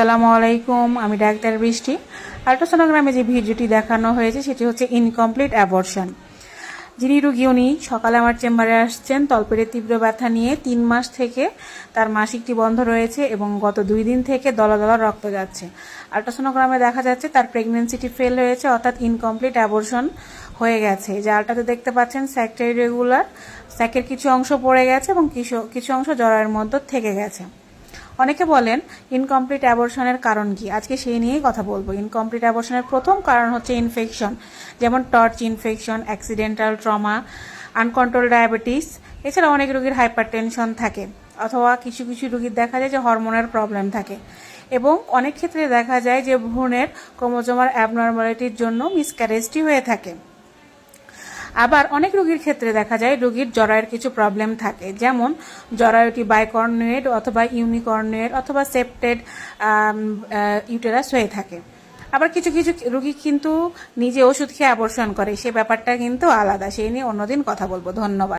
আসসালামু আলাইকুম, আমি ডাক্তার বৃষ্টি। আল্ট্রাসোনোগ্রামে যে ভিডিওটি দেখানো হয়েছে, সেটি হচ্ছে ইনকমপ্লিট অ্যাবর্শন যিনি রুগী, উনি সকালে আমার চেম্বারে আসছেন তলপেটের তীব্র ব্যথা নিয়ে তিন মাস থেকে তার মাসিকটি বন্ধ রয়েছে এবং গত দুই দিন থেকে দলা দলা রক্ত যাচ্ছে। আল্ট্রাসোনোগ্রামে দেখা যাচ্ছে তার প্রেগনেন্সিটি ফেল হয়েছে, অর্থাৎ ইনকমপ্লিট অ্যাবর্শন হয়ে গেছে। যে আলটাতে দেখতে পাচ্ছেন স্যাকটা ইরেগুলার স্যাকের কিছু অংশ পড়ে গেছে এবং কিছু কিছু অংশ জরায়ের মধ্যে থেকে গেছে। অনেকে বলেন ইনকমপ্লিট অ্যাবর্শনের কারণ কি? আজকে সেই নিয়েই কথা বলব। ইনকমপ্লিট অ্যাবর্শনের প্রথম কারণ হচ্ছে ইনফেকশন যেমন TORCH infection accidental trauma uncontrol diabetes এছাড়া অনেক রোগীর হাইপার টেনশন থাকে, অথবা কিছু কিছু রোগীর দেখা যায় যে হরমোনের প্রবলেম থাকে। এবং অনেক ক্ষেত্রে দেখা যায় যে ভ্রূণের ক্রোমোজোমার অ্যাবনর্মালিটির জন্য মিসক্যারেজটি হয়ে থাকে। আবার অনেক রোগীর ক্ষেত্রে দেখা যায় রোগীর জরায়ের কিছু প্রবলেম থাকে। যেমন জরায়ুটি বাইকর্নুয়েড অথবা ইউনিকর্নুয়েড অথবা সেপ্টেড ইউটেরাস হয়ে থাকে। আবার কিছু কিছু রুগী কিন্তু নিজে ওষুধ খেয়ে আবর্ষণ করে। সে ব্যাপারটা কিন্তু আলাদা। সেই নিয়ে অন্যদিন কথা বলব। ধন্যবাদ।